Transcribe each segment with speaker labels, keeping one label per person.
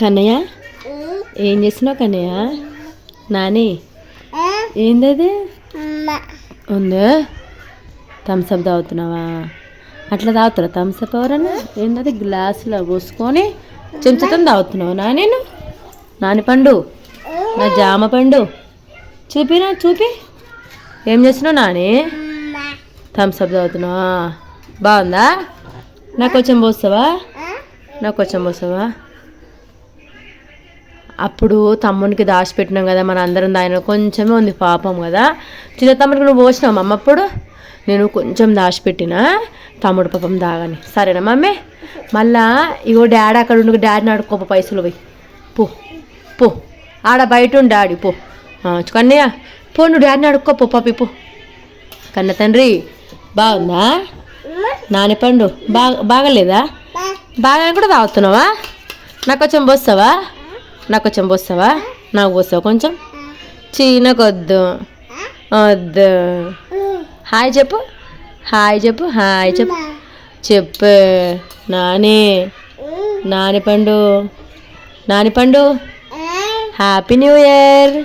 Speaker 1: కన్నయ్య? ఏం చేస్తున్నావు కన్నయ్య? నాని? ఏందది? ఉందా? థమ్స్అప్ తాగుతున్నావా? అట్లా తాగుతారా? థమ్స్అప్ ఎవరన్నా? ఏందది? గ్లాసులో పోసుకొని చెంచుతో తాగుతున్నావా. నా నేను నాని పండు? నా జామ పండు? చూపినా చూపి. ఏం చేస్తున్నావు నాని? థమ్స్అప్ తాగుతున్నావా? బాగుందా? నాకు కొంచెం పోస్తావా? నాకు కొంచెం పోస్తావా? అప్పుడు తమ్మునికి దాచిపెట్టినాం కదా మన అందరం దాని కొంచెమే ఉంది పాపం కదా. చిన్న తమ్ముడికి నువ్వు పోసినావు మమ్మ అప్పుడు? నేను కొంచెం దాచిపెట్టిన తమ్ముడు పాపం దాగని. సరేనా మమ్మీ? మళ్ళా ఇగో డాడీ అక్కడ ఉండి డాడీని ఆడుకోప పైసలు పోయి. పో పో. ఆడ బయట ఉండి డాడీ పో. కన్నయ్య పో నువ్వు డాడీని ఆడుకోపో పాపి పో. కన్న తండ్రి బాగుందా? నాని పండు బాగా బాగలేదా? బాగా కూడా తాగుతున్నావా? నాకు కొంచెం పోస్తావా? నాకు కొంచెం పోస్తావా? నాకు పోస్తావు కొంచెం? చిన్నకొద్దు వద్దు. వద్దు. హాయ్ చెప్పు. హాయ్ చెప్పు హాయ్ చెప్పు. చెప్పు. నాని. నాని పండు. నాని పండు. హ్యాపీ న్యూ ఇయర్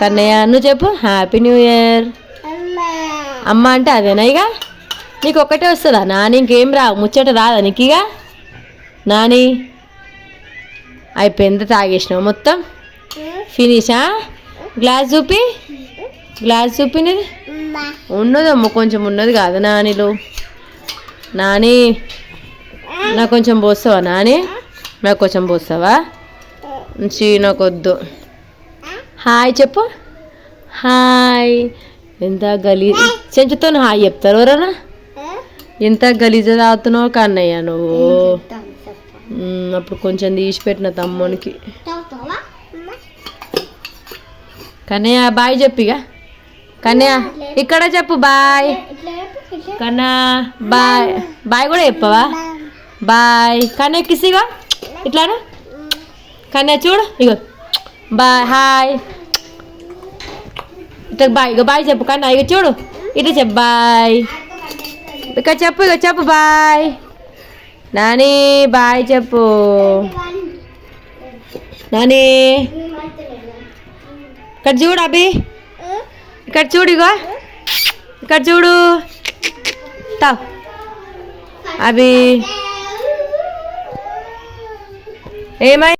Speaker 1: కన్నయ్య నువ్వు చెప్పు. హ్యాపీ న్యూ ఇయర్ అమ్మ అంటే అదేనా ఇక? నీకు ఒక్కటే వస్తుందా? నాని ఇంకేం రా ముచ్చట రాదా నీకు ఇక నాని? అయిపోయింది తాగేసినావు. మొత్తం ఫినిషా? గ్లాస్ చూపి. గ్లాస్ చూపినది? ఉన్నదమ్మ కొంచెం ఉన్నది కాదు నానిలు. నాని నాకు కొంచెం పోస్తావా నాని? నాకు కొంచెం పోస్తావా? చీ హాయ్ చెప్పు. హాయ్. ఎంత గలీ చెంచుతో హాయ్ చెప్తారు ఎవరన్నా? ఎంత గలీజ తాగుతున్నావు కన్నయ్య నువ్వు? అప్పుడు కొంచెం తీసి పెట్టిన తమ్మునికి. కన్నయ్య బాయ్ చెప్పిగా కన్నయ్య ఇక్కడ చెప్పు బాయ్. కన్నా బాయ్. బాయ్ కూడా చెప్పవా? బాయ్. కన్నయ్య కిసిగా ఇట్లాను? కన్నయ్య చూడు ఇగో. Bye hi. ఇట్లా బాయ్ ఇక బాయ్ చెప్పు కన్నా ఇక చూడు. ఇట్లా చెప్పు బాయ్. ఇక చెప్పు ఇక చెప్పు బాయ్. నాని బాయ్ చెప్పు. నాని. ఇక్కడ చూడు అభి. ఇక్కడ చూడు ఇగో. ఇక్కడ చూడు. తావ్ అభి. ఏమై